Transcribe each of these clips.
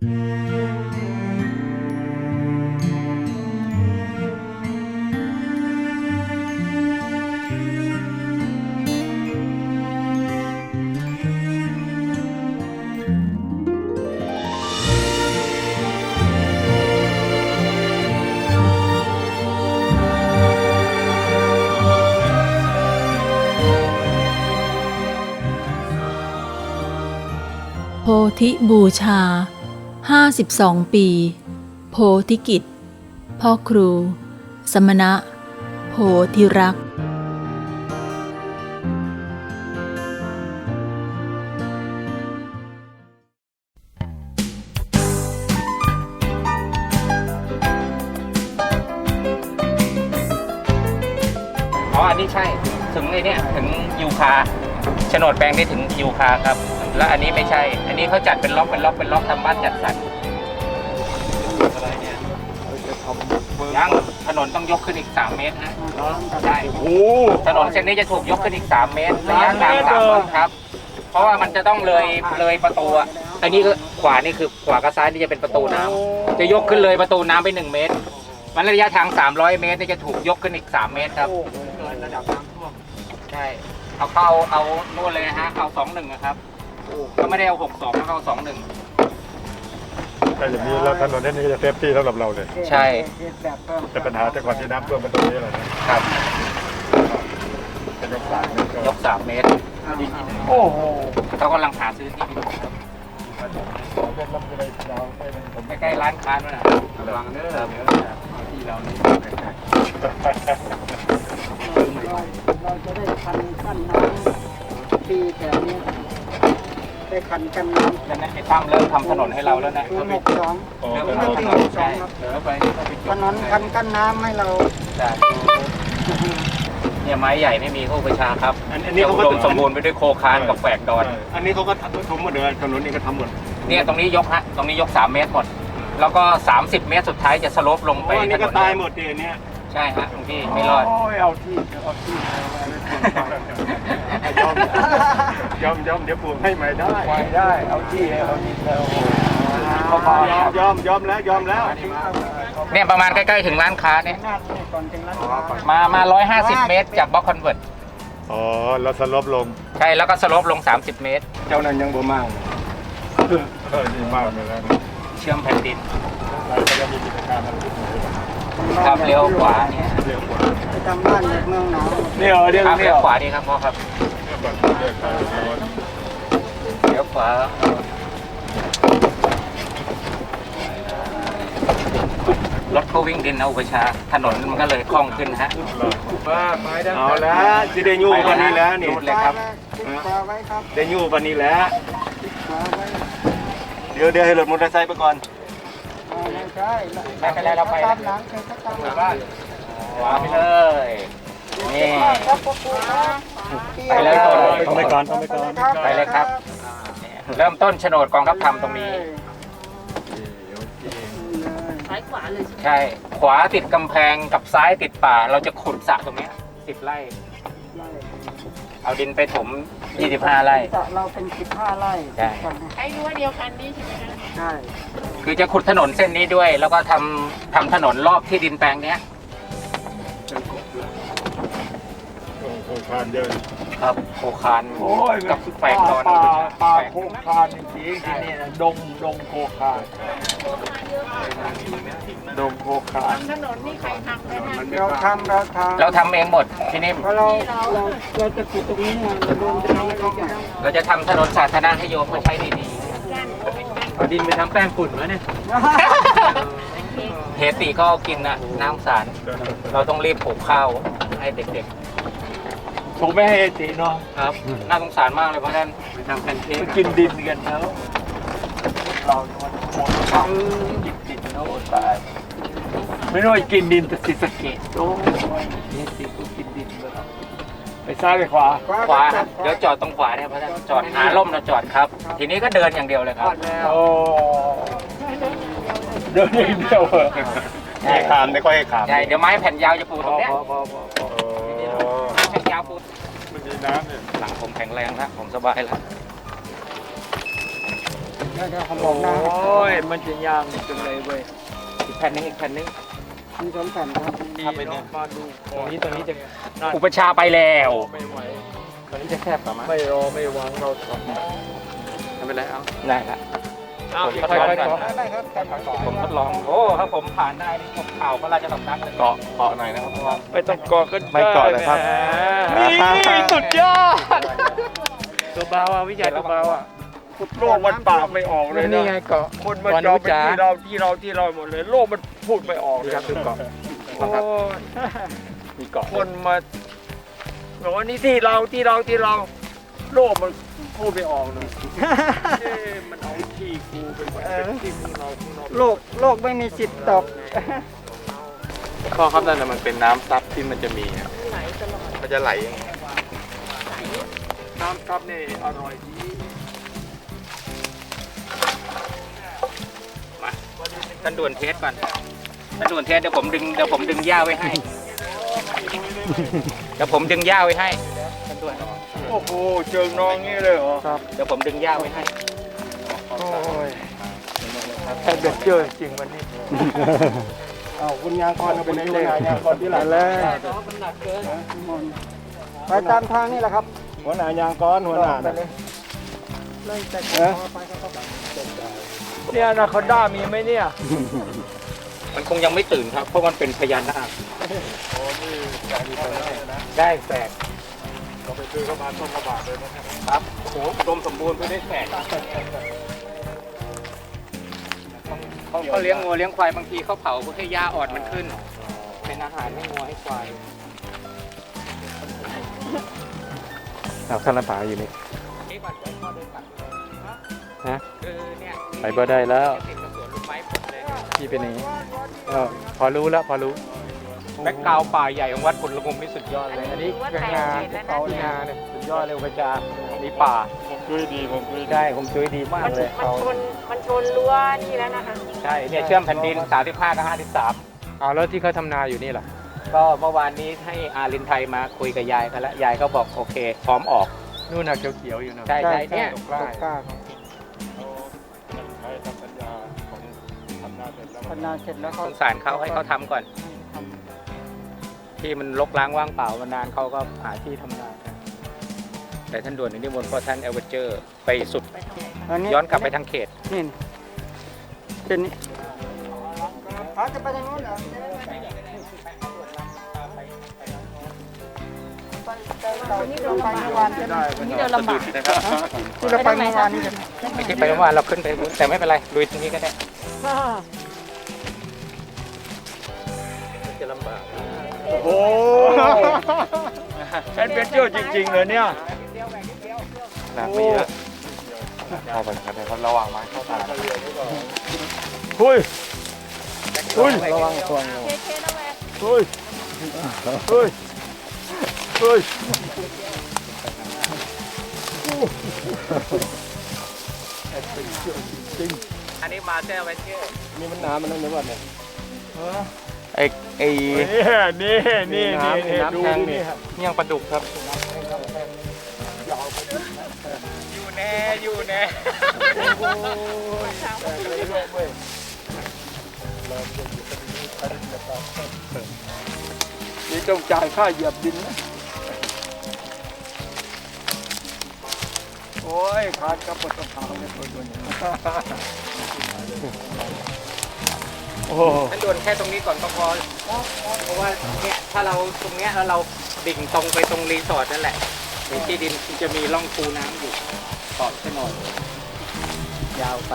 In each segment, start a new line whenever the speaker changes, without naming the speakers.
โพธิบูชา 52 ปี โพธิกิจ พ่อครู สมณะ โพธิรักษ์
อ๋ออันนี้ใช่ ถึงไอ้เนี่ยถึงยูคาโฉนดแปลงได้ถึงยูคาครับ แล้วอันนี้ไม่ใช่ อันนี้เขาจัดเป็นล็อกเป็นล็อกเป็นล็อกทำบ้านจัดสรร ยังถนนต้องยกขึ้นอีก 3 เมตรฮะใช่ถนนเส้นนี้จะถูกยกขึ้นอีก 3 เมตรระยะทางสามเมตรครับ เพราะว่ามันจะต้องเลยเลยประตูอะอันนี้ก็ขวานี่คือขวากับซ้ายนี่จะเป็นประตูน้ำจะยกขึ้นเลยประตูน้ำไป 1 เมตร มันระยะทาง 300 เมตรนี่จะถูกยกขึ้นอีก 3 เมตรครับใช่เอาเข้าเอานู่นเลยนะฮะเอาสองหนึ่งนะครับก็ไม่ได้เอาหกสองแล้วก็เอาสองหนึ่ง
แต่อย่างนี้แล้วถนนเส้นนี้จะเซฟตี้สำหรับเราเลย
ใช่
แต่ปัญหาแต่ก่อนที่น้ำท่วมมันตรงนี้แหละนะครับจะยกสายนี่ก็
ยกสามเมตร
โอ้โห
เขากำลังหาซื้อที่ดินอยู่ครับ
เป็นลำจะไปดาวไปมันผม
ใกล้ๆร้านค้านู่นนะ
ระวังเด้อ
ที่เรานี่
เราจะได้คันกั้นน้ำปีแถวนี้ ได้คันกั้นน้ำ
แล้วนะไอ้ตั้มเริ่มทำถนนให้เราแล้วนะ
ศูนย์หกสอง
อ๋อ
เริ่ม
เป็น
ทำถนนใช่เดี๋ยวไป
ถนนคันกั้นน้ำให้เรา
ใช่เนี่ยไม้ใหญ่ไม่มีพวกประชาครับ
อันนี้
จะ
เขา
อุ
ก็
ดมสมบูรณ์ไปด้วยโคคานกับแฝกดอน
อันนี้เขาก็ทำหมดเลยถนนนี้ก็ทำหมด
เนี่ยตรงนี้ยกฮะ ตรงนี้ยก 3 เมตรหมด แล้วก็ 30 เมตรสุดท้ายจะสโลปลงไป
อันนี้ก็
ถนน
ตายหมดทีเนี้ย
ใช่ฮะตรงที่ไม่รอด
โอ้ยเอาที่เอาที่
ยอมยอมยอมเดี๋ยวปลูกให้ใหม่ได้
ไว้ได้ เอาที่เอาที่แล้ว
ยอมยอมยอมแล้วยอมแล้ว
เนี่ยประมาณใกล้ๆถึงร้านค้าเนี่ย
หน้าร้านค้า
มามา150 เมตรจากบล็อกคอนเวิร์ต
อ๋อเราสลบลง
ใช่แล้วก็สลปลง 30 เมตร
เจ้านั้นยังบ่มากเออดีมากเลยนะ
เชื่อมแผ่นดิน
เราจะมีกิจการอะไร
ครับเลี้ยวขวาเนี่ย
เรียกว่า
ไปทำบ้านเมืองหนาว
เนี่ยเรียก
ครับ
เรี
เลี้
ย
วขวาดีครับพ่อครับ
เรียกแบบเรียกอะไรร้อน
เลี้ยวขวารถเขาวิ่งดินเอาไปช้าถนนมันก็เลยคล่องขึ้นฮะ
เอาแล้วจะได้ยู่วันนี้แล้วนี่
รูดเลยครับ
ติดขวาไว้ครับ
ได้ยู่วันนี้แล้ว
ติดขวาไว้
เดี๋ยวเดี๋ยวให้รถมอเตอร์ไซค์ไปก่อน
อ่าไม่ใช่
ไม่เป็นไรเราไป
ตามหลังเคยตามหลัง
ขวาไปเลยนี่
ครับพ่อครูครับ
ไปเลยต่อเลย
ต้องไปก่อนต้องไปก่อน
ไปเลยครับ เริ่มต้นโฉนดกองทัพธรรมตรงนี้ใช่ ขวาติดกำแพงกับซ้ายติดป่า เราจะขุดสระตรงเนี้ยสิบไร่ เอาดินไปถม25ไร่
สระเราเป็น15ไร่
ใช่
ใช้รั้วเดียวกันนี่ใช่ไหมคะ
ใช่
คือจะขุดถนนเส้นนี้ด้วย แล้วก็ทำทำถนนรอบที่ดินแปลงเนี้ย
โอ้โหทานเยอะ
ครับโคคานกับแฝกดอน
ป่าป่า
แฝก
โคคานจริงๆที่นี่นะดงดงโคคานดงโคคาน
ทำถนนนี่ใครทำคะท่าน
เราทำเราทำ
เราทำเองหมดที่นี่
เพราะเราเราเราจะขุดตรงนี้นะเราโดนจะทำอะไรกัน
เราจะทำถนนสาธารณะให้โยมมาใช้ดี
การเป็นการ
ๆเอาดินไปทำแป้งฝุ่นวะเนี่ยเฮติก็กินน่ะน้ำสาร เราต้องรีบปลูกข้าวให้เด็ก
ผมไม่ให้ตีเนาะ
ๆครับน่าสงสารมากเลยเพราะฉะนั้นไปทำแพนเค้ก
กินดินกันแล้วเรามันหมดความกินดินโน่ตายไม่รู้ว่ากินดินแต่สิสะเกตโอ้ยนี่สิกูกินดินแล้วไปซ้ายไปขวา
ขวาครับเดี๋ยวจอดตรงขวาเนี่ยเพราะฉะนั้นจอดหาร่มเราจอดครับ ทีนี้ก็เดินอย่างเดียวเลยครับ
โอ้เดินอย่างเดียวเหรอ
ให้ขามไม่ค่อยให้ขาม
ใช่เดี๋ยวไม้แผ่นยาวจะปู
พ
ตร
อง
เนี้ย แผ่นยาวปู
มันมีน้ำเนี่ย
หลังผมแข็งแรงแล้วผมสบายแล้ว
โอ้ย มันจะยางจังเลยเว้ย
อีกแผ่นหนึงอีกแผ่นหนึง
ดีเนาะมาดู
ตรงนี้ตรงนี้จะอุปชฌาย์ไปแล้ว
ไม่ไหว
ตรงนี้จะแคบกว่ามั้ย
ไม่รอไม่หวังเราทำ
ไม่เป็นไรเอาได้ละ
เอา
ผม
อีก
ทดลอง
ค่อย
ก่
ๆ
อน
ได้ครับ
ผมทดลอง โอ้ถ้าผมผ่านได้นี่ผมข่าวพระราชสำนักเลย
เกาะเกาะหน่อยนะครับ
ไม่ต้องเกาะก็
ไม่เกาะนะครับ
นี่สุดยอด ตัวเบาอะวิจัยตัวเบาอะ
โลกมันปากไม่ออกเลย
นี่
นะ
ไงเกาะ
คนมันจองเป็นที่เราที่เราที่เราหมดเลย โลกมันพูดไม่ออกเลยครับเกาะ
โอ้ย
มีเกาะ
คนมาบอกว่านี่ที่เราที่เราที่เรา
โลกมัน พูดไม่ออกเลยเอ๊ะมันเอาที่กูเป็นเป็นที่ของเราของเรา
โลกโลกไม่มีสิทธิ์ตอบ
พ่อครับนั่นน่ะมันเป็นน้ำซับที่มันจะมีอะมันจะไหลอย่างเงี้ย
น้ำซับนี่อร่อยดี
มาท่านด่วนเทสก่อนท่านด่วนเทสเดี๋ยวผมดึงเดี๋ยวผมดึงหญ้าไว้ให้ เดี๋ยวผมดึงหญ้าไว้ให้ท่านด่วน
โอ้โหเจิงน้องงี้เลยเหรอ
เดี๋ยวผมดึงหญ้าไว้ให้
โอ้ยแค่เด็ดเจอจริงวันนี้
เอาคุณยางก่อนเอาไปเลยคุณยางก่อนที่หลังเลยไปตามทางนี่แหละครับ
หัวหน้ายางก้อนหัวหน้า
ไปเลยเริ่มจาก
เอ๊ะ
เนี่ยนาคอนด้ามีไหมเนี่ย
มันคงยังไม่ตื่นครับ เพราะมันเป็นพญานาคได้แฝก
เราไปซื้อเข้ามาต้นกระบาดเลยนะครับ
ครับโอ้โหอุดมสมบูรณ์ไปด้วยแฝกเขาเขาเลี้ยงงัวเลี้ยงควายบางทีเขาเผาเพื่อให้หญ้าอ่อนมันขึ้น เป็นอาหารให้งัวให้ควาย
เอาข้าวน้ำปลาอยู่นี่
นี่ก่อนเดี๋ยวพ่อเดินกลับเลย
ฮะ
คือเนี่ย
ไปบ่ได้แล้ว
ติดกับสวนลูกไม้ผลเลย
ที่เป็นอย่างนี้เออพอรู้แล้วพอรู้
แบ็คกราวด์ป่าใหญ่ของวัดผลละมุมนี่สุดยอดเลย
อันนี้เป็นงานเขา
ที่นาเนี่ยสุดยอดเลยอุปจาร์มีป่า
ผมช่วยดีผมช่วยดี
ใช่ผมช่วยดีมาก
มัน
เลย
มันชนมันชนรั้วนี่แล้วนะคะ
ใช่เนี่ยเชื่อมแผ่นดิน 35กับ53
เอาแล้วที่เขาทำนาอยู่นี่ล่ะ
ก็เมื่อวานนี้ให้อารินไทยมาคุยกับยายกันแล้วยายก็บอกโอเค พร้อมออก
นู่นน่ะเขียวๆอยู่นะ
ใช่ใช่เนี่ย
ตกกล้า
กล้า
ใช้ทำสัญญาของทำนาเสร็จแล้ว
พันนาเสร็จแล้ว
ส
เขา
งสารเขาให้เขาทำก่อน ที่มันลกล้างว่างเปล่ามานานเขาก็หาที่ทำนากันแต่ท่านด่วนนิมนต์พ่อท่านเอเวอร์เจอร์ไปสุด
อันนี้
ย้อนกลับไปทางเขต
นี่เป็นนี่เขาจะไปทางนู้นเหรอนี่เราไปเมื่อวานใช่ไหมนี่เราลำบากที่เราไปเมื่อวานนี่
ไม่ใช่ไปเมื่อวานเราขึ้นไปแต่ไม่เป็นไรลุยตรงนี้ก็ได้
โอ้โหแอนเป็นเจ้าจริงๆเลยเนี่ย
หนักไม่เยอะ
เข้าไปกันเลยเขาระวังไม้เข้าตาหุ้ยอุ้ย
ระวังตัว
หุ้ยหุ้ยหุ้ย
อันนี้มาเซลเวนเจอร์
นี่มันน้ำมันนั่นหรือเปล่าเนี่ย
ไอ้ไอ้
นี่นี่นี่นี่นี่ดูนี่
เมี่ยงปลาดุกครับ อยู่แน่อยู่แน่
นี่ต้องจ่ายค่าเหยียบดินนะ
โอ้ยขาดกับปตทานเนี่ยตัวนี้ โอ้โห
ท่านด่วนแค่ตรงนี้ก่อนก็พอเพราะว่าเนี่ยถ้าเราตรงเนี้ยแล้วเราดิ่งตรงไปตรงรีสอร์ทนั่นแหละในที่ดินจะมีร่องคูน้ำอยู่ขอบถนนยาวไป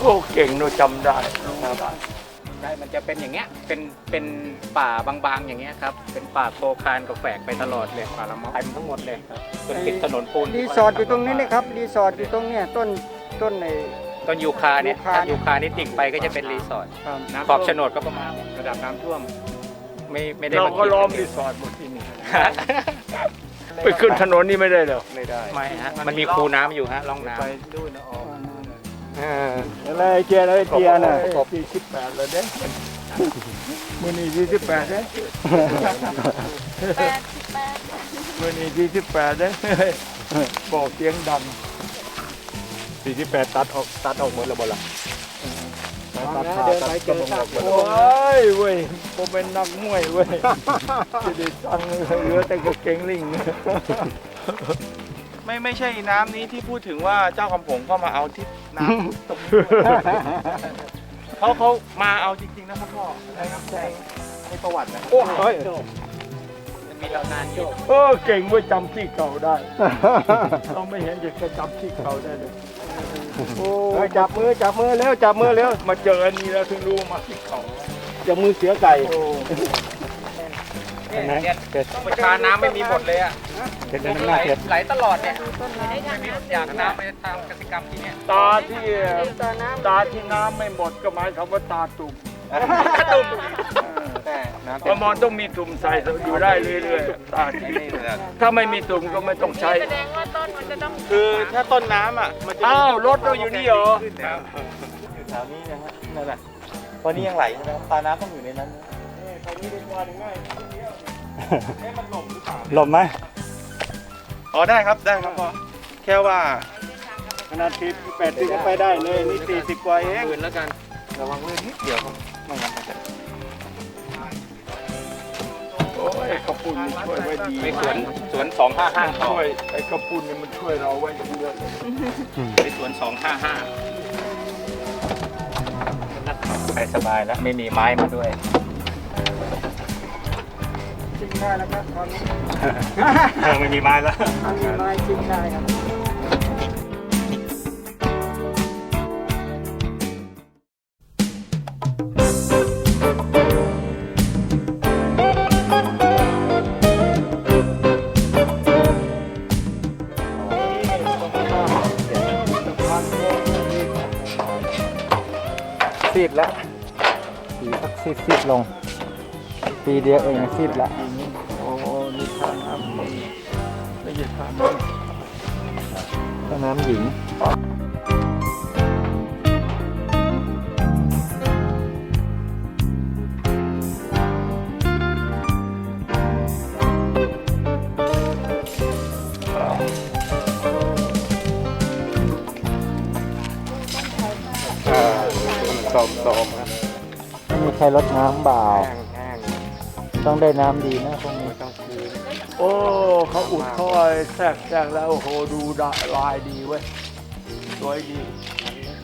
โอ้เก่งโนจำได้
ใช่มันจะเป็นอย่างเงี้ยเป็นเป็นป่าบางๆอย่างเงี้ยครับเป็นป่าโคคานกับแฝกไปตลอดเลยป่าละเมาะเต็มทั้งหมดเลยครับจนติดถนนปูน
รีสอร์ทอยู่ตรงนี้นะครับรีสอร์ทอยู่ตรงเนี้ยต้นต้นใน
ต้นยูคาเนี่ย
ยูคา
ถ้ายูคานี่ดิ่งไปก็จะเป็นรีสอร์ท
ครับ
ขอบโฉนดก็ประมาณเนี่ยระดับน้ำท่วม ไม่ไม่ได้
เราก็
ขีด
ล้อม
กันเง
รีสอร์ทหมดที่นี่ไปขึ้นถนนนี่ไม่ได้เหรอ
ไม่ได้
ไม่ฮะมันมีคูน้ำอยู่ฮะร่องน้ำ
ไปดูนะออก
อะไรเกียร์อะไรเกียร์น่ะ
สี่สิบแปดเลยเด้มือนี่สี่สิบแปดเด้มือนี่สี่สิบแปดเด้บอกเสียงดัง
สี่ที่แปดตัดออกตัดออกหมดแล้วบ่ล่ะตัดขาตัดกระบอกออกหมด
โอ้ยเว้ยผมเป็นนักมวยเว้ยจะได้ตังค์เหลือแต่กางเกงลิง
ไม่ไม่ใช่น้ำนี้ที่พูดถึงว่าเจ้าคำผงก็มาเอาที่น้ำตรงเขาเขามาเอาจริงๆนะครับพ่อในน้ำใจในประวัตินะ
โอ้ย
มีตำนานอยู่
เออเก่งเว้ยจำที่เก่าได้ เราไม่เห็นจะจะจำที่เก่าได้เลย โอ้ยจับมือจับมือแล้วจับมือแล้วมาเจออันนี้แล้วถึงรู้มาที่เก่าจับมือเสียไก่
เนี่ยประชาน้ำไม่มีหมดเลยอะไหลไหลตลอดเนี่ยไม่มีอยากน้ำไปทำกสิกรรมที่เนี่ย
ตาที่ตาที่น้ำไม่หมดก็หมายความว่าตาตุ่ม
ตุ่ม
เพ ราะมอนต้องมีตุ่มใส่อยู่ได้เรื่อยๆตาที่ถ้าไม่มีตุ่มก็ไม่ต้องใช้
แสดงว่าต้นมันจะต้อง
คือถ้าต้นน้ำอะมันจะ
อ้าวรถเราอยู่นี่เหรอ
อยู่แถวนี้นะฮะนั่นแหละเพราะนี่ยังไหลใช่ไหมครับตาน้ำต้องอยู่ในนั้นนะ
หลบไหม
อ๋อได้ครับได้ครับพ่อแค่ว่า
ขนาดที่แปดที่ก็ไปได้เลยนี่สี่สิบกว่าเอง
ปืนแล้วกัน
ระวังเรื่องนิดเดียวครับไม่งั้นมันจะ
โอ้ ยกระปุ่นนี่ช่วยไว้ดี
ไปสวนสวนสองห้าห้าต่อ
ช่วยไอ้กระปุ่นนี่มันช่วยเราไว้เยอะเลย
ไปสวนสองห้าห้าไปสบายแล้วไม่มีไม้มาด้วย
จริงได้แล้วครับตอนนี้
ไม่มีไม้แล้ว
มีไม้จริงได้ครับ
ปีเดียวเองซีดแล้ว
โอ้นี่ทางน้ำไม่ใช่ทางน้
ต้นน้ำหญิง
สมสมครับ
ไม่มีใครรดน้ำบ่าว
แห้งแห้ง
ต้องได้น้ำดีนะพวกนี้
ต้องคืนำ
โอ้เขาอุดเขาไอ้แทรกแทรกแล้วโอ้โหดูดาลายดีเว้ยสวยดี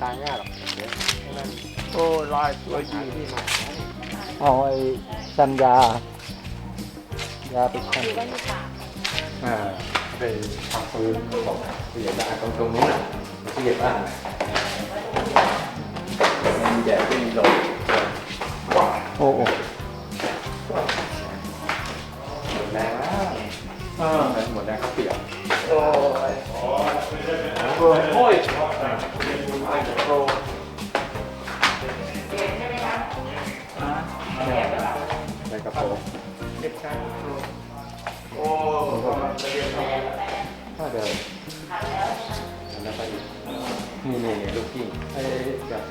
ตายง่ายหรอกเดี๋ยว
โอ้ลายสวยดี
เอาไอ้จันยายาไปชัน
อ่าไปทำปืนบอกผู้ใหญ่บ้านตรงตรงนู้นน่ะผู้ใหญ่บ้านมีแดดก็มีลม
โอ้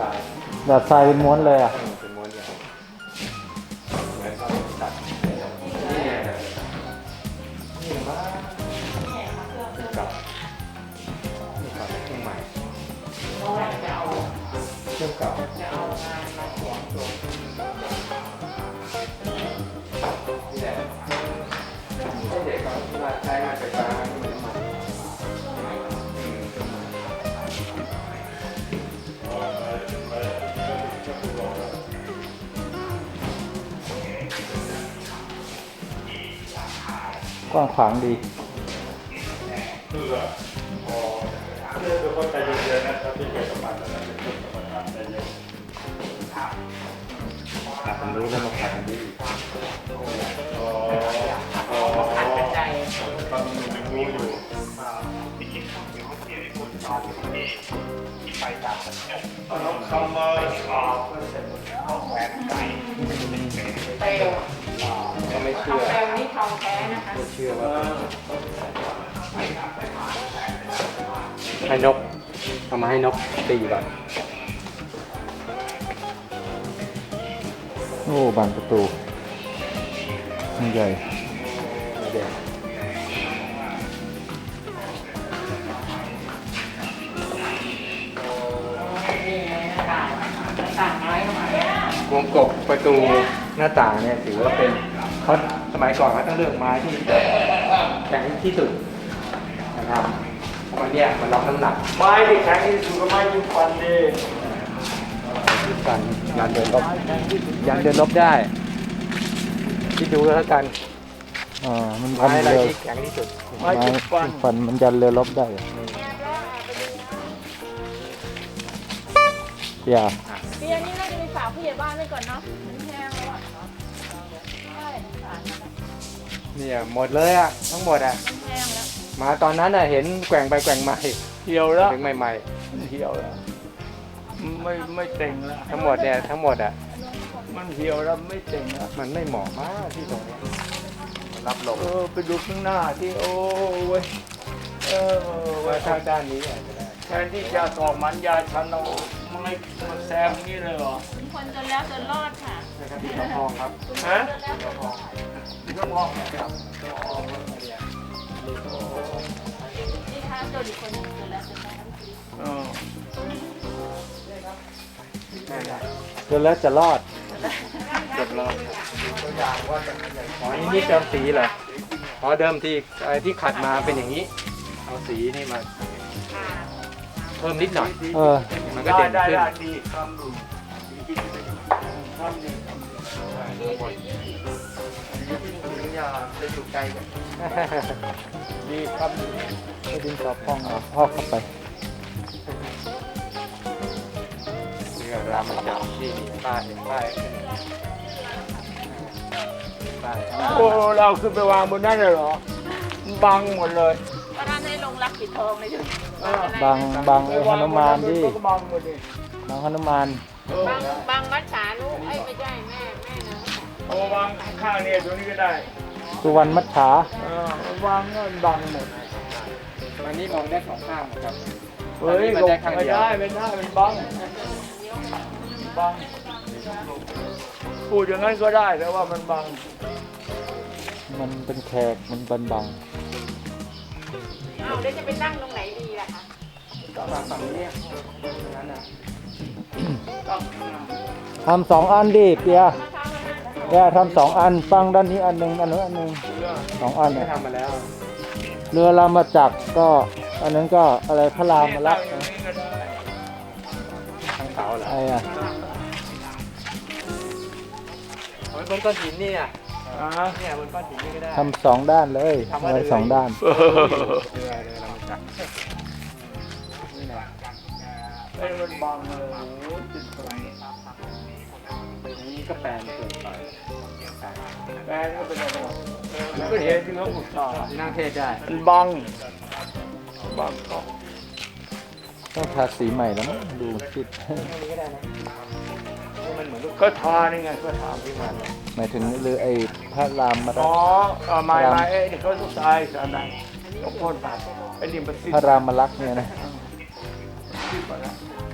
ทราย
แบบทรายเป็นม้วนเลยอะ
เป็นม้วนอย่างเหมือนเขาตัดนี่ไงนี่มากับนี่กับเครื่องใหม่เครื่องเก่าเด็กเขาใช้งานไฟฟ้า
กว้างขวางดี
ผมรู้แล้วมาขายดีก็ ไม่เชื่อ
แปลงนี้ทองแท้นะคะ
ไม่เชื่อว่าให้นกเอามาให้นกตีก่อน
โอ้บานประตูมันใหญ่
เด็ก
ต่างไม้เข้ามา ว
งกบประตู หน้าต่างเนี่ยถือว่าเป็นเขาสมัยก่อนเขาต้องเลือกไม้ที่แข็งที่สุดนะครับเพราะเนี่ยมันรับน้ำหนัก
ไม้ที่แข็งที่สุดก็ไม้ยิ้มฟันดี
กันยันเดินลบยันเดินลบได้ที่ดูแล้วกัน
อ่ามันพัน
ไม้อะไร
เรือ
ที่แข็งที่สุด
ไม้
ไม้
ยิ้มฟัน
ฟันมันยันเรือลบได้อย่า
ปีนี้น่าจะมีฝากผู้ใหญ่บ้านไว้ก่อนเนาะมันแห้งแล้วอะ
เนี่ยหมดเลยอะทั้งหมดอะ
แห้งแล้ว
มาตอนนั้นอะเห็นแกว่งไปแกว่งมา
เหี่ยวแล้ว
ถึงใหม่
มันเหี่ยวแล้ว ไม่ไม่เต็งแล้ว
ๆ ทั้งหมดเนี่ยทั้งหมดอะ
มันเหี่ยวแล้วไม่เต็งแล้ว
มันไม่เหมาะมากที่ตรงเนี้ยมันรับลม
เออไปดูข้างหน้าที่โอ้เว้ยเออเว้
ว่ายถ้าด้านนี้อาจจะได้
แทนที่จะสอกมันยาชันเอา ไม้มาแซมนี่เลยเหรอ
มีคนจนแล้วจนรอดค่ะ
นะครับที่ทองครับ
ฮะ
นี่ค่ะจนอีกคนหนึ่งจนแล้วจนรอด
เออ
จนแล้วจะรอด
อ๋อนี่นี่เติมสีเหรออ๋อเดิมที่ไอ้ที่ขัดมาเป็นอย่างนี้ เอาสีนี่มา เพิ่มนิดหน่อย
เออ
มันก็
ได้
เด่น
ได้
ขึ้น
ได้ดีคำดูคำดีถึงอยาจะถูกใจกันดีคำดี
ให้ดินสอพองเอาพอกเข้าไป
เรือรามจับที่มีป้ายเห็นป้ายป้าย
โอ้เราขึ้นไปวางบนนั้นเลยเหรอมันบังหมดเลย
ก็ท่านให้ลงรักปิดทองเลยอยู่
เออ
บางบางไอ้ฮนุมานดิ
ก็บังหมดดิ
บางฮนุมาน
เออบา
งบางมัดขาลูกเอ้ยไม่ใช่แม่แม่นะ
เอาวางข้างเนี่ยตรงนี้ก็ได้
สุวรรณมัจฉา
เออวางก็บังหมด
อันนี้มองได้สองข้างครับ
เฮ้ย
มัน
ลง
ได้ข้างเดี
ไม่
ยว
ได้ไม่ได้มันบังบังพูดอย่างนั้นก็ได้แต่ว่ามันบัง
มันเป็นแขกมันบันบัง
เอาเดี๋ยวจะไปตั้งตรงไหนดีล่ะคะ
ก็มาฝั่งนี้ตรงนั้นน่ะ
ทำสองอันดิเปียเนี่ยทำสองอันฟังด้านนี้อันหนึ่งอันนู้นอันหนึ่งสองอัน
ไม่
เนี่ย
ทำมาแล้ว
เรือรามาจักรก็อันนั้นก็อะไรพระรามมาละ
ตั้งอย่างนี้ก็ได้
ทั้งเสาเหรอ
ไอ้อะ
เอาไว้บนก้อนหินนี่อะ
อ่า
เนี่ยบนก้อนหินนี่ก็ได้
ทำสองด้านเลยเอาไว้สองด้าน
เรือเรือรามจักรนี่นะ
ไอ้มันบังเลยโอ้โหติดตรงนี้
อันนี้ก็แปลนเกินไป
แฟนก็เป็นอะไรเออมันก็เห็นที่เขาอุตส่าห์
นั่งเทศได้
มันบังบังก็
ต้องทาสีใหม่แล้วมั้งดูคิด
ก็ ทานี่ไงก็ทาที่มัน
หมายถึงเรือไอ้พระรามมา
อ๋อเอาไม้ไม้เอ้ยนี่เขาต้องตายสารไหนต้องพ่นไปไอ้นี่มันสิ้น
พระรามมาลักษ์เนี่ยนะ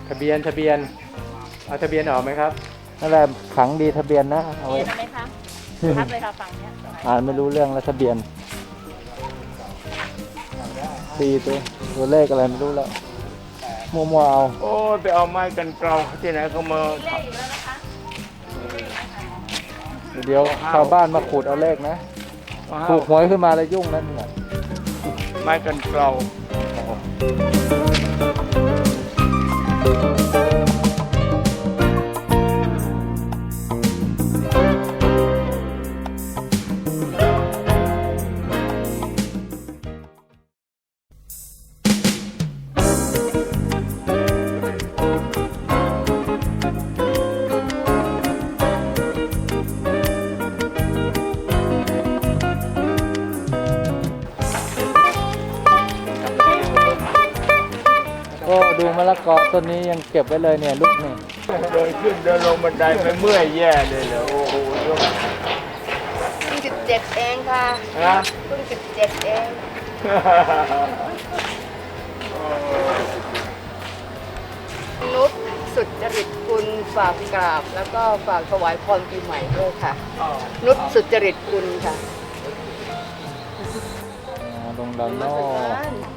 ทะเบียนทะเบียน เอาทะเบียนออกไหมครับ
นั่นแหละขังดีทะเบียนนะเอาไว้
เห็นไหมคะทับเลยค่ะฝั่งเนี้ย
อ่านไม่รู้เรื่องแล้วทะเบียนตีตัวตัวเลขอะไรไม่รู้แล้วมัวๆเอา
โอ้ยไปเอาไม้กันเกลาที่ไหนเขามา
ได้อยู่แล้วนะคะ
เดี๋ยวชาวบ้านมาขูดเอาเลขนะ
เอา
ถูกหวยขึ้นมาแล้วยุ่งนั่นแหละ
ไม้กันเกลา
เก็บไว้เลยเนี่ยลูกนี่
เดินขึ้นเดินลงบันไดไปเมื่อยแย่เลยเหรอโอ้โหยก
เพิ่งสิบเจ็ดเองค่ะ
นะ
เพิ่งสิบเจ็ดเองนุชสุดจริตคุณฝากกราบ แล้วก็ฝากถวายพรปีใหม่ด้วยค่ะ นุชสุจริตคุณค่ะ
อ่าลงดังนอ
เซ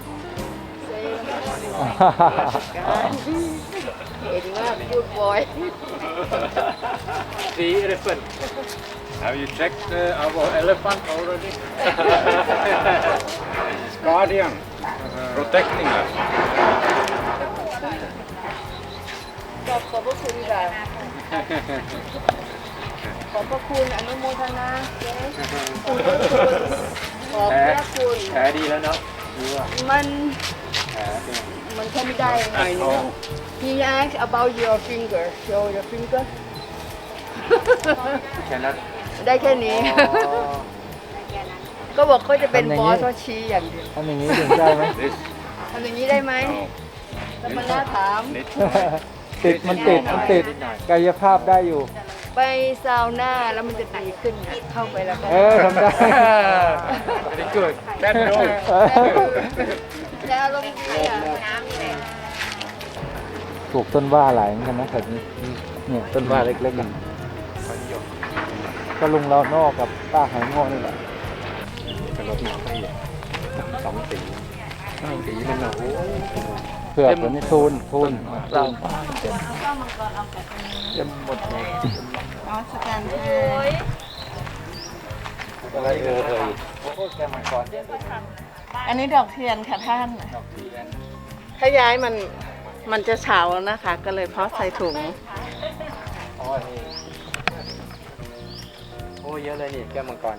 เห็นมากพูดบ่อย
See elephant. Have you checked uh, our elephant already? It's guardian, protecting us.
ขอบขอบพระคุณค่ะ ขอบพระคุณอนุโมทนาเจ๊ขอบพระคุณ ขอบพระคุณ
แผลดีแล้วเนาะดูว่า
มัน
แผลเป็น
มันแค่ไม่ได้หน่อยนึง He asked about your finger show your finger
แค่นั้น
ได้แค่นี้ ก็บอกเขาจะเป็น
ทำอย่าง
บ
นี้
อสเขาชี้อย่างเดียว
ทำอย่างนี้ถึงได้ไหม
This
ทำอย่างนี้ได้ไหมแล้วมันน่าถาม
นิด
ติดมันติดมันติดกายภาพได้อยู่
ไปซาวน่าแล้วมันจะดีขึ้นค่ะเข้าไปแล้วก็
เออทำได้
Very good. Can do.
แต่อารมณ์ดีอะ
ปลูกต้นว่าหลายเหมือนกันนะแถวนี้เนี่ยต้นว่าเล็กๆกันก็ลุงเรานอกกับป้าหายงอนี่แหละ
จะลดน้ำให้สองสีสีมันโอ้โห
เผือกตัวนี้ทูนทูนทูน
เต็มหมดเลย
อ๋อสแกน
อะไรเออเธอโอ้โหแกมังกร
อันนี้ดอกเทียนค่ะท่าน
ดอกเทียน
ถ้าย้ายมันมันจะเฉาแล้วนะคะ ก็เลยเพาะใส่ถุง
อ๋อนี่โอ้เยอะเลยนี่แก้วมังกร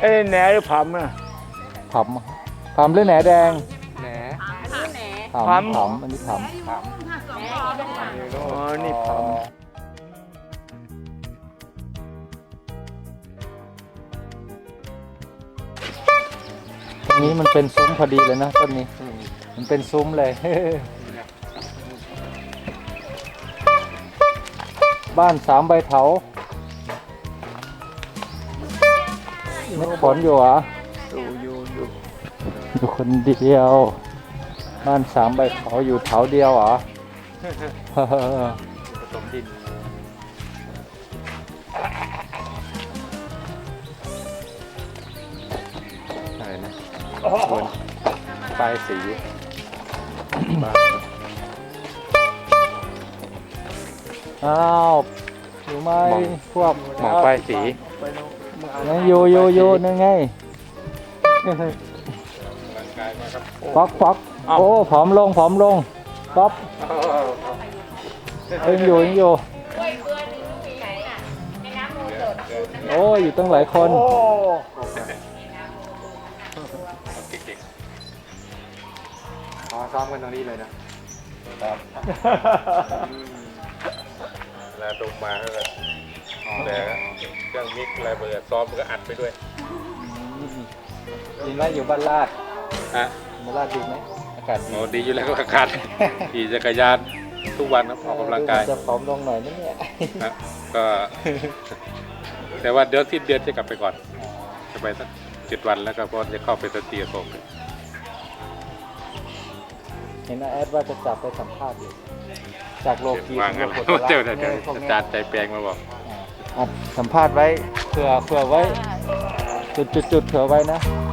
เอ้ยแหนหรือผำอะ
ผำผำหรือแหนแดง
แหน
ผำ
ผำ
ผำอันนี้ผำ
อ๋อ นี่ผำ
ตรงนี้มันเป็นซุ้มพอดีเลยนะต้นนี้ มันเป็นซุ้มเลย บ้านสามใบเถาไม่ขนอยู่เหรอ
ดูอยู่อยู่
อยู่คนเดียว บ้านสามใบเถาอยู่เถาเดียวเหรอ
ผสมดินายสีบ้าน
อ้าวอยู่ไหมพวก
หมองปลายสี
ยังอยู่อยู่อยู่นั่นไงป๊อกป๊อกโอ้ผอมลงผอมลงป๊อปยังอยู่ยังอยู่โอ้ยอยู่ตั้งหลายคน
โอ้
อ๋อซ้อมกันตรงนี้เลยนะเวลาดมมาก็แบบแต่เครื่องมิกอะไรเบอร์ซ้อมมันก็อัดไปด้วย
ดีไหมอยู่บ้านลาด
ฮะ
บ้านลาดดีไหมอากาศดี
โอ้ดีอยู่แล้วก็อากาศขี่จักรยานทุกวันครับออกกำลังกาย
จะผอมลงหน่อยนะเนี่ย
นะก็ แต่ว่าเดี๋ยวสิ้นเดือนจะกลับไปก่อนจะไปสักเจ็ดวันแล้วก็พอจะเข้าไปสตีกับผม
เห็นอาแอดว่าจะจับไปสัมภาษณ์อยู่จากโลกี
ว่างั้น
โลกุตระ
เดี๋ยวเดี๋ยวเดี๋ยว
พวก
อา
เนี้ย
จารย์ใจแปลงมาบอก
อัดสัมภาษณ์ไว้เผื่อเผื่อไว้ จุดจุดจุดเผื่อไว้นะ
อ